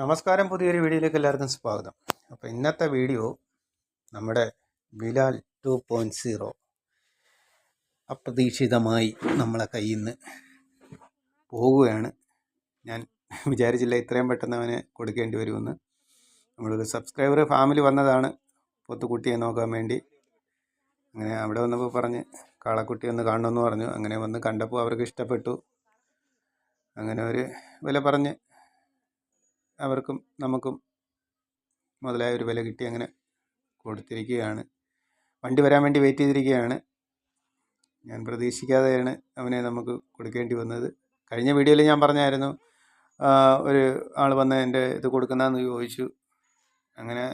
നമസ്കാരം പുതിയൊരു വീഡിയോയിലേക്ക് എല്ലാവർക്കും സ്വാഗതം. അപ്പോൾ ഇന്നത്തെ വീഡിയോ നമ്മുടെ ബിലാൽ ടു പോയിന്റ് സീറോ അപ്രതീക്ഷിതമായി നമ്മളെ കയ്യിൽ നിന്ന് പോവുകയാണ് ഞാൻ വിചാരിച്ചില്ല ഇത്രയും പെട്ടെന്ന് അവന് കൊടുക്കേണ്ടി വരുമെന്ന്. നമ്മളൊരു സബ്സ്ക്രൈബർ ഫാമിലി വന്നതാണ് പൊത്തുകുട്ടിയെ നോക്കാൻ വേണ്ടി. അങ്ങനെ അവിടെ വന്നപ്പോൾ പറഞ്ഞ് കാളക്കുട്ടി ഒന്ന് കാണണമെന്ന് പറഞ്ഞു. അങ്ങനെ വന്ന് കണ്ടപ്പോൾ അവർക്ക് ഇഷ്ടപ്പെട്ടു. അങ്ങനെ ഒരു വില പറഞ്ഞ് അവർക്കും നമുക്കും മുതലായ ഒരു വില കിട്ടി അങ്ങനെ കൊടുത്തിരിക്കുകയാണ്. വണ്ടി വരാൻ വേണ്ടി വെയിറ്റ് ചെയ്തിരിക്കുകയാണ്. ഞാൻ പ്രതീക്ഷിക്കാതെയാണ് അവനെ നമുക്ക് കൊടുക്കേണ്ടി വന്നത്. കഴിഞ്ഞ വീഡിയോയിൽ ഞാൻ പറഞ്ഞായിരുന്നു ഒരു ആൾ വന്ന് എന്റെ ഇത് കൊടുക്കുന്നതെന്ന് ചോദിച്ചു. അങ്ങനെ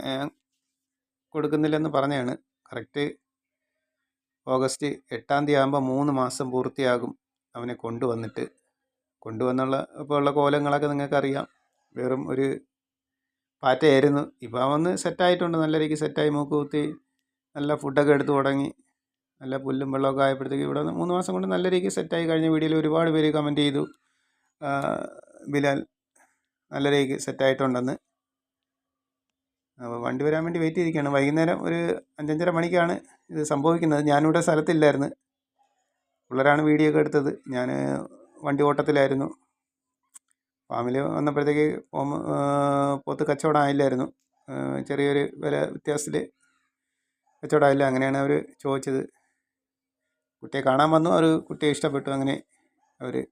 കൊടുക്കുന്നില്ലെന്ന് പറഞ്ഞാണ്. കറക്റ്റ് ഓഗസ്റ്റ് എട്ടാം തീയതി ആകുമ്പോൾ മൂന്ന് മാസം പൂർത്തിയാകും അവനെ കൊണ്ടുവന്നിട്ട്. കൊണ്ടുവന്നുള്ള ഇപ്പോൾ ഉള്ള കോലങ്ങളൊക്കെ നിങ്ങൾക്കറിയാം. വെറും ഒരു പാറ്റയായിരുന്നു. ഇപ്പോൾ അവന്ന് സെറ്റായിട്ടുണ്ട്. നല്ല രീതിക്ക് സെറ്റായി. മൂക്ക് കുത്തി നല്ല ഫുഡൊക്കെ എടുത്തു തുടങ്ങി. നല്ല പുല്ലും വെള്ളമൊക്കെ ആയപ്പോഴത്തേക്ക് ഇവിടെ മൂന്ന് മാസം കൊണ്ട് നല്ല രീതിക്ക് സെറ്റായി. കഴിഞ്ഞ വീഡിയോയിൽ ഒരുപാട് പേര് കമന്റ് ചെയ്തു. ബിലാൽ നല്ല രീതിക്ക് സെറ്റായിട്ടുണ്ടെന്ന്. അപ്പോൾ വണ്ടി വരാൻ വേണ്ടി വെയിറ്റ് ചെയ്തിരിക്കുകയാണ്. വൈകുന്നേരം ഒരു അഞ്ചഞ്ചര മണിക്കാണ് ഇത് സംഭവിക്കുന്നത്. ഞാനിവിടെ സ്ഥലത്തില്ലായിരുന്നു. പിള്ളേരാണ് വീഡിയോ ഒക്കെ എടുത്തത്. ഞാൻ വണ്ടി ഓട്ടത്തിലായിരുന്നു. ഫാമിലി വന്നപ്പോഴത്തേക്ക് പോത്ത് കച്ചവടം ആയില്ലായിരുന്നു ചെറിയൊരു വില വ്യത്യാസത്തിൽ കച്ചവടം ആയില്ല അങ്ങനെയാണ് അവർ ചോദിച്ചത്. കുട്ടിയെ കാണാൻ വന്നു. അവർ കുട്ടിയെ ഇഷ്ടപ്പെട്ടു. അങ്ങനെ അവർ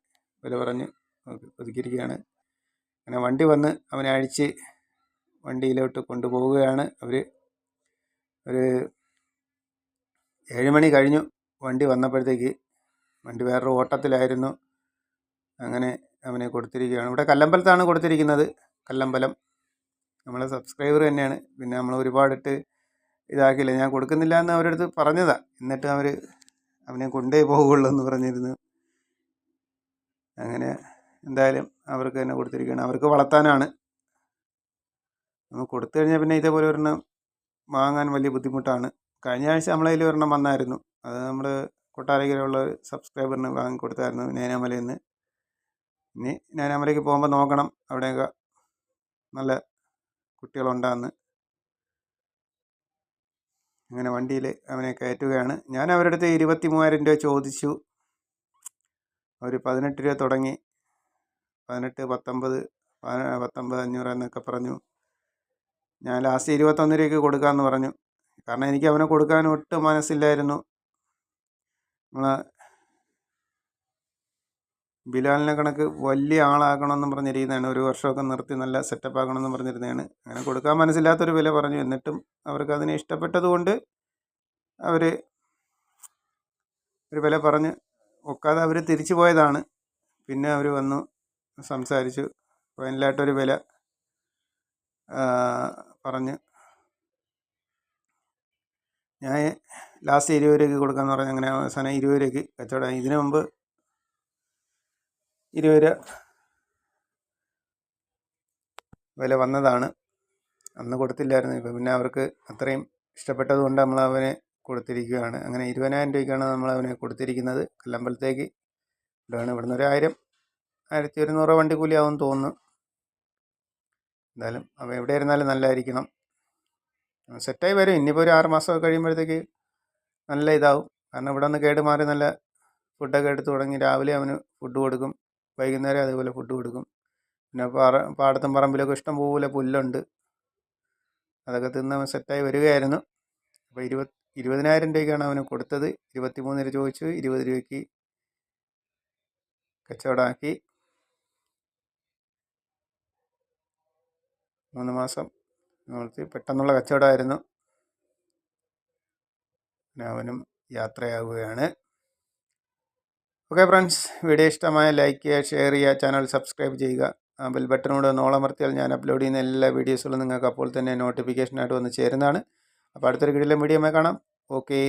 വില പറഞ്ഞ്. ഒതുക്കിയിരിക്കുകയാണ്. അങ്ങനെ വണ്ടി വന്ന് അവനെ അഴിച്ച് വണ്ടിയിലോട്ട് കൊണ്ടുപോവുകയാണ് അവർ ഒരു ഏഴ് മണി കഴിഞ്ഞു. വണ്ടി വന്നപ്പോഴത്തേക്ക് വണ്ടി വേറൊരു ഓട്ടത്തിലായിരുന്നു. അങ്ങനെ അവനെ കൊടുത്തിരിക്കുകയാണ്. ഇവിടെ കല്ലമ്പലത്താണ് കൊടുത്തിരിക്കുന്നത്. കല്ലമ്പലം. നമ്മളെ സബ്സ്ക്രൈബർ തന്നെയാണ്. പിന്നെ നമ്മൾ ഒരുപാടിട്ട് ഇതാക്കിയില്ല. ഞാൻ കൊടുക്കുന്നില്ല എന്ന് അവരടുത്ത് പറഞ്ഞതാണ് പറഞ്ഞതാ. എന്നിട്ട് അവർ അവനെ കൊണ്ടേ പോകുള്ളൂ എന്ന് പറഞ്ഞിരുന്നു. അങ്ങനെ എന്തായാലും അവർക്ക് തന്നെ കൊടുത്തിരിക്കുകയാണ്. അവർക്ക് വളർത്താനാണ്. നമ്മൾ കൊടുത്തു കഴിഞ്ഞാൽ പിന്നെ ഇതേപോലെ ഒരെണ്ണം വാങ്ങാൻ വലിയ ബുദ്ധിമുട്ടാണ്. കഴിഞ്ഞ ആഴ്ച നമ്മളതിൽ ഒരെണ്ണം വന്നായിരുന്നു. അത് നമ്മൾ കൊട്ടാരക്കരയുള്ള സബ്സ്ക്രൈബറിന് വാങ്ങിക്കൊടുത്തായിരുന്നു. നേനാമലയിൽ നിന്ന്. ഇനി ഞാൻ അമലേക്ക് പോകുമ്പോൾ നോക്കണം അവിടെയൊക്കെ നല്ല കുട്ടികളുണ്ടാന്ന്. അങ്ങനെ വണ്ടിയിൽ അവനെ കയറ്റുകയാണ്. ഞാൻ അവരുടെ അടുത്ത് ഇരുപത്തി മൂവായിരം രൂപ ചോദിച്ചു. അവർ പതിനെട്ട് രൂപ തുടങ്ങി. പതിനെട്ട് പത്തൊമ്പത് പത്തൊമ്പത് അഞ്ഞൂറ് എന്നൊക്കെ പറഞ്ഞു. ഞാൻ ലാസ്റ്റ് ഇരുപത്തൊന്ന് രൂപയ്ക്ക് കൊടുക്കാമെന്ന് പറഞ്ഞു. കാരണം എനിക്ക് അവനെ കൊടുക്കാൻ ഒട്ടും മനസ്സില്ലായിരുന്നു. നമ്മളെ ബിലാലിനെ കണക്ക് വലിയ ആളാകണമെന്നും പറഞ്ഞിരിക്കുന്നതാണ്. ഒരു വർഷമൊക്കെ നിർത്തി നല്ല സെറ്റപ്പ് ആകണമെന്നും പറഞ്ഞിരുന്നതാണ്. അങ്ങനെ കൊടുക്കാൻ മനസ്സില്ലാത്തൊരു വില പറഞ്ഞു. എന്നിട്ടും അവർക്ക് അതിനെ ഇഷ്ടപ്പെട്ടതുകൊണ്ട് അവർ ഒരു വില പറഞ്ഞ് ഒക്കാതെ അവർ തിരിച്ചു പോയതാണ്. പിന്നെ അവർ വന്നു സംസാരിച്ചു. ഫൈനലായിട്ടൊരു വില പറഞ്ഞ്. ഞാൻ ലാസ്റ്റ് ഇരുപത് രൂപയ്ക്ക് കൊടുക്കാമെന്ന് പറഞ്ഞ് അങ്ങനെ അവസാനം ഇരുപത് രൂപയ്ക്ക് കച്ചവടം ഇതിനു മുമ്പ് ഇരുപത് രൂപ വില വന്നതാണ്. അന്ന് കൊടുത്തില്ലായിരുന്നു. ഇപ്പം പിന്നെ അവർക്ക് അത്രയും ഇഷ്ടപ്പെട്ടത് കൊണ്ട് നമ്മൾ അവനെ കൊടുത്തിരിക്കുകയാണ്. അങ്ങനെ ഇരുപതിനായിരം രൂപയ്ക്കാണ് നമ്മൾ അവനെ കൊടുത്തിരിക്കുന്നത്. കല്ലമ്പലത്തേക്ക് ഇവിടെയാണ് ഇവിടുന്ന് ഒരു ആയിരം ആയിരത്തി ഒരുന്നൂറ് വണ്ടി കൂലിയാവും തോന്നുന്നു. എന്തായാലും അവ എവിടെ ഇരുന്നാലും നല്ലതായിരിക്കണം. സെറ്റായി വരും. ഇനിയിപ്പോൾ ഒരു ആറ് മാസമൊക്കെ കഴിയുമ്പോഴത്തേക്ക് നല്ല ഇതാവും. കാരണം ഇവിടെ നിന്ന് കേട് മാറി നല്ല ഫുഡൊക്കെ എടുത്ത് തുടങ്ങി രാവിലെ അവന് ഫുഡ് കൊടുക്കും. വൈകുന്നേരം അതേപോലെ ഫുഡ് കൊടുക്കും. പിന്നെ പാറ പാടത്തും പറമ്പിലൊക്കെ ഇഷ്ടം പോലെ പുല്ലുണ്ട്. അതൊക്കെ തിന്ന് സെറ്റായി വരികയായിരുന്നു. അപ്പോൾ ഇരുപത് ഇരുപതിനായിരം രൂപയ്ക്കാണ് അവന് കൊടുത്തത്. ഇരുപത്തി മൂന്ന് രൂപ ചോദിച്ചു. ഇരുപത് രൂപയ്ക്ക് കച്ചവടമാക്കി. മൂന്ന് മാസം നിർത്തി പെട്ടെന്നുള്ള കച്ചവടമായിരുന്നു. പിന്നെ അവനും യാത്രയാവുകയാണ്. ഓക്കെ ഫ്രണ്ട്സ് വീഡിയോ ഇഷ്ടമായ ലൈക്ക് ചെയ്യുക ഷെയർ ചെയ്യുക ചാനൽ സബ്സ്ക്രൈബ് ചെയ്യുക. ബെൽ ബട്ടനോട് നോളമർത്തിയാൽ ഞാൻ അപ്ലോഡ് ചെയ്യുന്ന എല്ലാ വീഡിയോസുകളും നിങ്ങൾക്ക് അപ്പോൾ തന്നെ നോട്ടിഫിക്കേഷനായിട്ട് വന്ന് ചേരുന്നതാണ്. അപ്പോൾ അടുത്തൊരു വീഡിയോയിലെ മീഡിയമായി കാണാം. ഓക്കെ